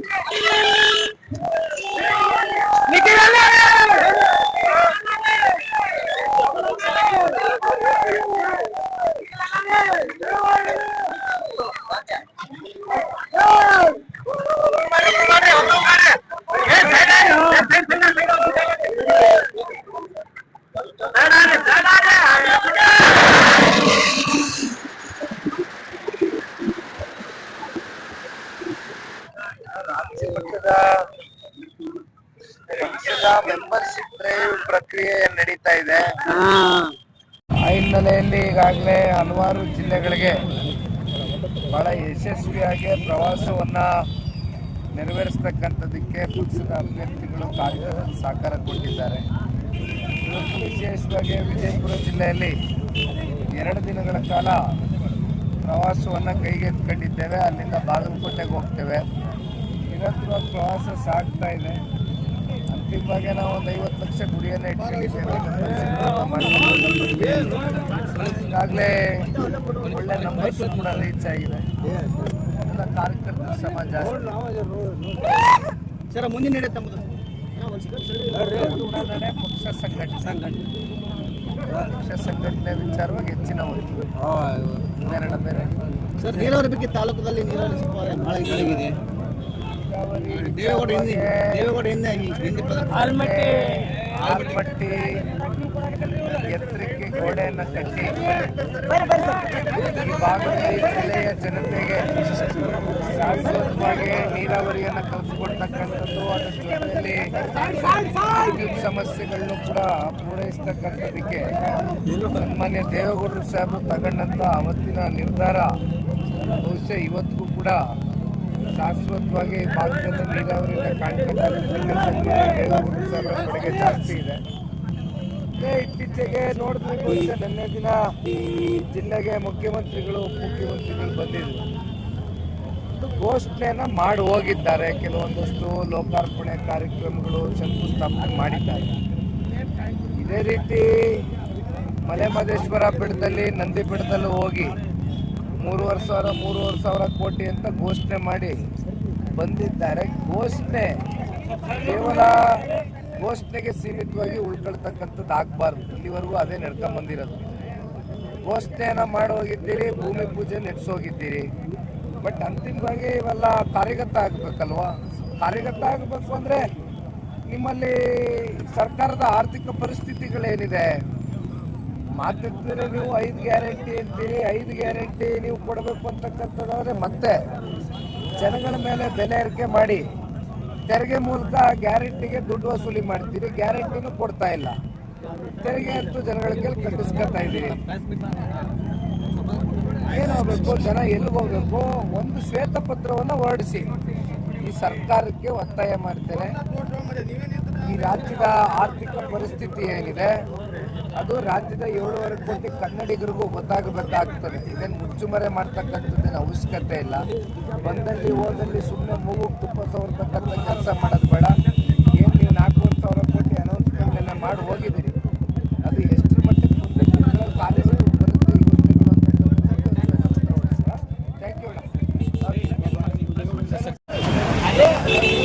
Yeah. ಮಟ್ಟದ ಪಕ್ಷದ membership drive ಪ್ರಕ್ರಿಯೆ ನಡೀತಾ ಇದೆ. ಆ ಹಿನ್ನೆಲೆಯಲ್ಲಿ ಈಗಾಗಲೇ ಹಲವಾರು ಜಿಲ್ಲೆಗಳಿಗೆ ಬಹಳ ಯಶಸ್ವಿಯಾಗಿ ಪ್ರವಾಸವನ್ನ ನೆರವೇರಿಸ್ತಕ್ಕಂಥದ್ದಕ್ಕೆ ಪಕ್ಷದ ಅಭ್ಯರ್ಥಿಗಳು ಕಾರ್ಯ ಸಹಕಾರ ಕೊಟ್ಟಿದ್ದಾರೆ ವಿಶೇಷವಾಗಿ ವಿಜಯಪುರ ಜಿಲ್ಲೆಯಲ್ಲಿ ಎರಡು ದಿನಗಳ ಕಾಲ ಪ್ರವಾಸವನ್ನು ಕೈಗೆತ್ತಿಕೊಂಡಿದ್ದೇವೆ. ಅಲ್ಲಿಂದ ಬಾಗಲಕೋಟೆಗೆ ಹೋಗ್ತೇವೆ. ನಿರಂತರ ಪ್ರವಾಸ ಸಾಗ್ತಾ ಇದೆ. ಅಂತಿಮವಾಗಿ ನಾವು ಒಂದು ಐವತ್ತು ಲಕ್ಷ ಗುರಿಯನ್ನು ಇಟ್ಕೊಂಡಿದ್ದೇವೆ. ಈಗಾಗಲೇ ಒಳ್ಳೆ ನಂಬರ್ಸ್ ಕೂಡ ರೀಚ್ ಆಗಿದೆ. ಎಲ್ಲ ಕಾರ್ಯಕರ್ತರ ಸಮಾಜ ಸರ್ ಮುಂದಿನ ನಡೆ ತಮ್ಮದು ಚುನಾವಣೆ ಪಕ್ಷ ಸಂಘಟನೆ. ಸಂಘಟನೆ ಪಕ್ಷ ಸಂಘಟನೆ ವಿಚಾರವಾಗಿ ಹೆಚ್ಚಿನ ಒತ್ತು. ಬೇರೆ ಬೇರೆ. ಸರ್ ನೀರಾವರಿ ಬಗ್ಗೆ ತಾಲೂಕದಲ್ಲಿ ನೀರಾವರಿ ಸ್ವಲ್ಪ ಭಾಳ ಇದಾಗಿದೆ ದೇವೇಗೌಡ ಹಿಂದೆ ದೇವೇಗೌಡ ಹಿಂದೆ ಹಿಂದೆ ಪ್ರಧಾನ- ಆಲ್ಮಟ್ಟಿ. ಆಲ್ಮಟ್ಟಿ ಎತ್ತರಕ್ಕೆ ಗೋಡೆಯನ್ನು ಕಟ್ಟಿ. ಈ ಜಿಲ್ಲೆಯ ಜನತೆಗೆ ಶಾಶ್ವತವಾಗಿ ನೀರಾವರಿಯನ್ನು ಕಲ್ಪಿಸ್ಕೊಡ್ತಕ್ಕಂಥದ್ದು ಅದರ ಜೊತೆಯಲ್ಲಿ ವಿದ್ಯುತ್ ಸಮಸ್ಯೆಗಳನ್ನು ಕೂಡ ಪೂರೈಸ್ತಕ್ಕಂಥದಕ್ಕೆ ಸನ್ಮಾನ್ಯ ದೇವೇಗೌಡರು ಸಾಹೇಬರು ತಗೊಂಡಂಥ ಅವತ್ತಿನ ನಿರ್ಧಾರ. ಬಹುಶಃ ಇವತ್ತಿಗೂ ಕೂಡ ಶಾಶ್ವತವಾಗಿ ಭಾಗದಲ್ಲಿ ನೀರಾವರಿ ದೇವೇಗೌಡರು ಜಾಸ್ತಿ ಇದೆ. ಇತ್ತೀಚೆಗೆ ನೋಡಿದ್ರೆ ನಿನ್ನೆ ದಿನ ಜಿಲ್ಲೆಗೆ ಮುಖ್ಯಮಂತ್ರಿಗಳು, ಉಪಮುಖ್ಯಮಂತ್ರಿಗಳು ಬಂದಿದ್ರು. ಘೋಷಣೆಯನ್ನ ಮಾಡಿ ಹೋಗಿದ್ದಾರೆ. ಕೆಲವೊಂದಷ್ಟು ಲೋಕಾರ್ಪಣೆ ಕಾರ್ಯಕ್ರಮಗಳು ಶಂಕುಸ್ಥಾಪನೆ ಮಾಡಿದ್ದಾರೆ. ಇದೇ ರೀತಿ ಮಲೆ ಮಹದೇಶ್ವರ ಬೆಟ್ಟದಲ್ಲಿ ನಂದಿ ಬೆಟ್ಟದಲ್ಲೂ ಹೋಗಿ ಮೂರುವರೆ ಸಾವಿರ ಮೂರುವರೆ ಸಾವಿರ ಕೋಟಿ ಅಂತ ಘೋಷಣೆ ಮಾಡಿ ಬಂದಿದ್ದಾರೆ. ಘೋಷಣೆ ಕೇವಲ ಘೋಷಣೆಗೆ ಸೀಮಿತವಾಗಿ ಉಳ್ಕೊಳ್ತಕ್ಕಂಥದ್ದು ಆಗಬಾರ್ದು. ಇಲ್ಲಿವರೆಗೂ ಅದೇ ನಡ್ಕೊಂಡು ಬಂದಿರೋದು. ಘೋಷಣೆಯನ್ನ ಮಾಡಿ ಹೋಗಿದ್ದೀರಿ, ಭೂಮಿ ಪೂಜೆ ನೆಡ್ಸೋಗಿದ್ದೀರಿ ಬಟ್ ಅಂತಿಮವಾಗಿ ಇವೆಲ್ಲ ಕಾರ್ಯಗತ ಆಗಬೇಕಲ್ವಾ? ಕಾರ್ಯಗತ ಆಗಬೇಕು ಅಂದರೆ ನಿಮ್ಮಲ್ಲಿ ಸರ್ಕಾರದ ಆರ್ಥಿಕ ಪರಿಸ್ಥಿತಿಗಳೇನಿದೆ? ಮಾತಿರ್ತೀರಿ ನೀವು ಐದು ಗ್ಯಾರಂಟಿ ಅಂತೀರಿ, ಐದು ಗ್ಯಾರಂಟಿ ನೀವು ಕೊಡಬೇಕು ಅಂತಕ್ಕಂಥದ್ದಾದ್ರೆ ಮತ್ತೆ ಜನಗಳ ಮೇಲೆ ಬೆಲೆ ಏರಿಕೆ ಮಾಡಿ, ತೆರಿಗೆ ಮೂಲಕ ಗ್ಯಾರಂಟಿಗೆ ದುಡ್ಡು ವಸೂಲಿ ಮಾಡ್ತೀರಿ, ಗ್ಯಾರಂಟಿನೂ ಕೊಡ್ತಾ ಇಲ್ಲ. ತೆರಿಗೆ ಅಂತೂ ಜನಗಳ ಕೈಲಿ ಕಟ್ಟಿಸ್ಕೊತಾ ಇದ್ದೀರಿ. ಏನಾಗಬೇಕು ಜನ ಎಲ್ಲಿಗೆ ಹೋಗ್ಬೇಕು? ಒಂದು ಶ್ವೇತಪತ್ರವನ್ನು ಹೊರಡಿಸಿ. ಈ ಸರ್ಕಾರಕ್ಕೆ ಒತ್ತಾಯ ಮಾಡ್ತೇನೆ. ಈ ರಾಜ್ಯದ ಆರ್ಥಿಕ ಪರಿಸ್ಥಿತಿ ಏನಿದೆ? ಅದು ರಾಜ್ಯದ ಏಳುವರೆ ಕೋಟಿ ಕನ್ನಡಿಗರಿಗೂ ಗೊತ್ತಾಗಬೇಕಾಗ್ತದೆ. ಇದನ್ನು ಮುಚ್ಚುಮರೆ ಮಾಡ್ತಕ್ಕಂಥದ್ದೇನು ಅವಶ್ಯಕತೆ ಇಲ್ಲ. ಬಂದಲ್ಲಿ ಹೋದಲ್ಲಿ ಸುಮ್ಮನೆ ಮೂಗು ತುಪ್ಪ ಸವರ್ತಕ್ಕಂಥ ಕೆಲಸ ಮಾಡೋದು ಬೇಡ. ಏನು ನೀವು ನಾಲ್ಕೂವರೆ ಸಾವಿರ ಕೋಟಿ ಅನೌನ್ಸ್ಮೆಂಟನ್ನು ಮಾಡಿ ಹೋಗಿದ್ದೀರಿ. ಅದು ಎಷ್ಟರ ಮಟ್ಟಿಗೆ ಕಾಲೇಜು ಬರುತ್ತೆ ಥ್ಯಾಂಕ್ ಯು